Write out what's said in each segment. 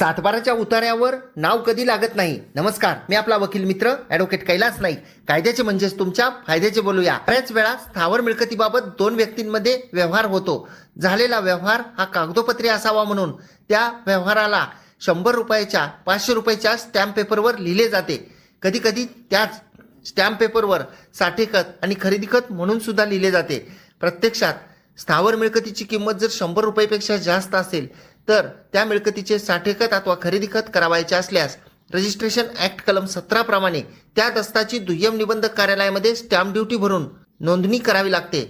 सातबाराच्या उतार्यावर नाव कधी लागत नाही. नमस्कार मी आपला वकील मित्र ऍडव्होकेट कैलास नाईक. कायद्याचे म्हणजेच तुमच्या फायद्याचे बोलूया. बऱ्याच वेळा स्थावर मिळकतीबाबत दोन व्यक्तींमध्ये व्यवहार होतो. झालेला व्यवहार हा कागदोपत्री असावा म्हणून. त्या व्यवहाराला शंभर रुपयाच्या पाचशे रुपयाच्या स्टॅम्प पेपरवर लिहिले जाते. कधी कधी त्याच स्टॅम्प पेपरवर साठे खत आणि खरेदी खत म्हणून सुद्धा लिहिले जाते. प्रत्यक्षात स्थावर मिळकतीची किंमत जर शंभर रुपयापेक्षा जास्त असेल तर त्या मिळकतीचे साठे खत अथवा खरेदी खत करावायचे असल्यास रजिस्ट्रेशन ऍक्ट कलम सतरा प्रमाणे त्या दस्ताची दुय्यम निबंधक कार्यालयामध्ये स्टॅम्प ड्युटी भरून नोंदणी करावी लागते.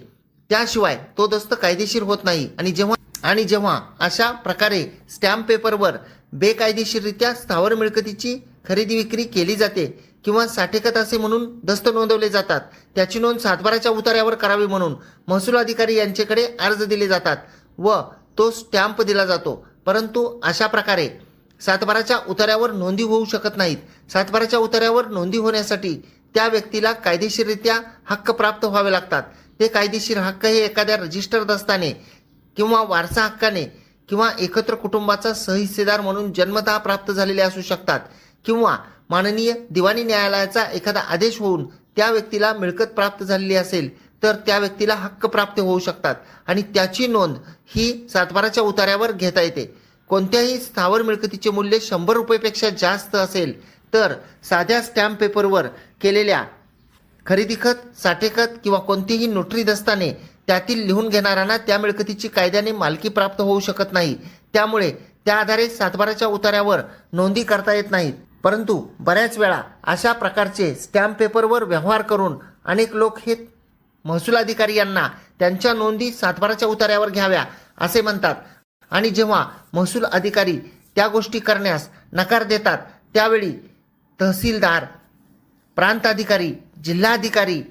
त्याशिवाय तो दस्त कायदेशीर होत नाही आणि जेव्हा आणि जेव्हा अशा प्रकारे स्टॅम्प पेपरवर बेकायदेशीररित्या स्थावर मिळकतीची खरेदी विक्री केली जाते किंवा साठेखत असे म्हणून दस्त नोंदवले जातात त्याची नोंद सातबाराच्या उतार्यावर करावी म्हणून महसूल अधिकारी यांच्याकडे अर्ज दिले जातात व तो स्टॅम्प दिला जातो. परंतु अशा प्रकारे सातबाराच्या उतार्यावर नोंदी होऊ शकत नाहीत. सातबाराच्या उतार्यावर नोंदी होण्यासाठी त्या व्यक्तीला कायदेशीररित्या हक्क प्राप्त व्हावे लागतात. ते कायदेशीर हक्क हे एखाद्या रजिस्टर दस्ताने किंवा वारसा हक्काने किंवा एकत्र कुटुंबाचा सहहिस्सेदार म्हणून जन्मतः प्राप्त झालेले असू शकतात किंवा माननीय दिवाणी न्यायालयाचा एखादा आदेश होऊन त्या व्यक्तीला मिळकत प्राप्त झालेली असेल तर त्या व्यक्तीला हक्क प्राप्त होऊ शकतात. आणि त्याची नोंद ही सातबाराच्या उतार्यावर घेता येते. कोणत्याही स्थावर मिळकतीचे मूल्य शंभर रुपयेपेक्षा जास्त असेल तर साध्या स्टॅम्प पेपरवर केलेल्या खरेदी खत साठेखत किंवा कोणतीही नोटरी दस्ताने त्यातील लिहून घेणाऱ्यांना त्या मिळकतीची कायद्याने मालकी प्राप्त होऊ शकत नाही. त्यामुळे त्या आधारे सातबाराच्या उतार्यावर नोंदी करता येत नाहीत. परंतु बऱ्याच वेळा अशा प्रकारचे स्टॅम्प पेपरवर व्यवहार करून अनेक लोक हे महसूल अधिकारी यांना त्यांच्या नोंदी सातबाराच्या उतार्यावर घ्याव्या असे म्हणतात. आणि जेव्हा महसूल अधिकारी त्या गोष्टी करण्यास नकार देतात त्यावेळी तहसीलदार प्रांताधिकारी जिल्हाधिकारी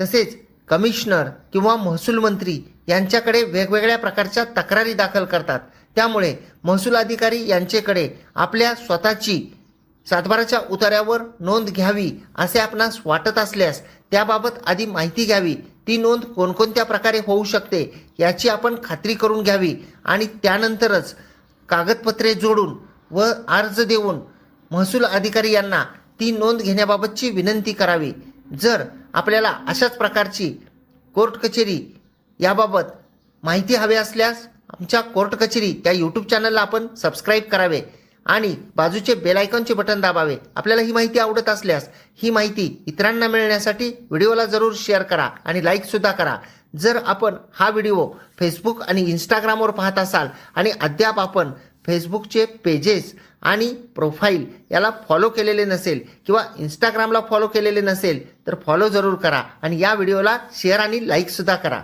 तसेच कमिशनर किंवा महसूल मंत्री यांच्याकडे वेगवेगळ्या प्रकारच्या तक्रारी दाखल करतात. त्यामुळे महसूल अधिकारी यांच्याकडे आपल्या स्वतःची सातबाराच्या उतार्यावर नोंद घ्यावी असे आपणास वाटत असल्यास त्याबाबत आधी माहिती घ्यावी. ती नोंद कोणकोणत्या प्रकारे होऊ शकते याची आपण खात्री करून घ्यावी आणि त्यानंतरच कागदपत्रे जोडून व अर्ज देऊन महसूल अधिकारी यांना ती नोंद घेण्याबाबतची विनंती करावी. जर आपल्याला अशाच प्रकारची कोर्ट कचेरी याबाबत माहिती हवी असल्यास आमच्या कोर्ट कचेरी या यूट्यूब चॅनलला आपण सबस्क्राईब करावे. आणि बाजूचे बेलायकॉनचे बटन दाबावे. आपल्याला ही माहिती आवडत असल्यास ही माहिती इतरांना मिळण्यासाठी व्हिडिओला जरूर शेअर करा आणि लाईकसुद्धा करा. जर आपण हा व्हिडिओ फेसबुक आणि इंस्टाग्रामवर पाहत असाल आणि अद्याप आपण फेसबुकचे पेजेस आणि प्रोफाईल याला फॉलो केलेले नसेल किंवा इंस्टाग्रामला फॉलो केलेले नसेल तर फॉलो जरूर करा आणि या व्हिडिओला शेअर आणि लाईकसुद्धा करा.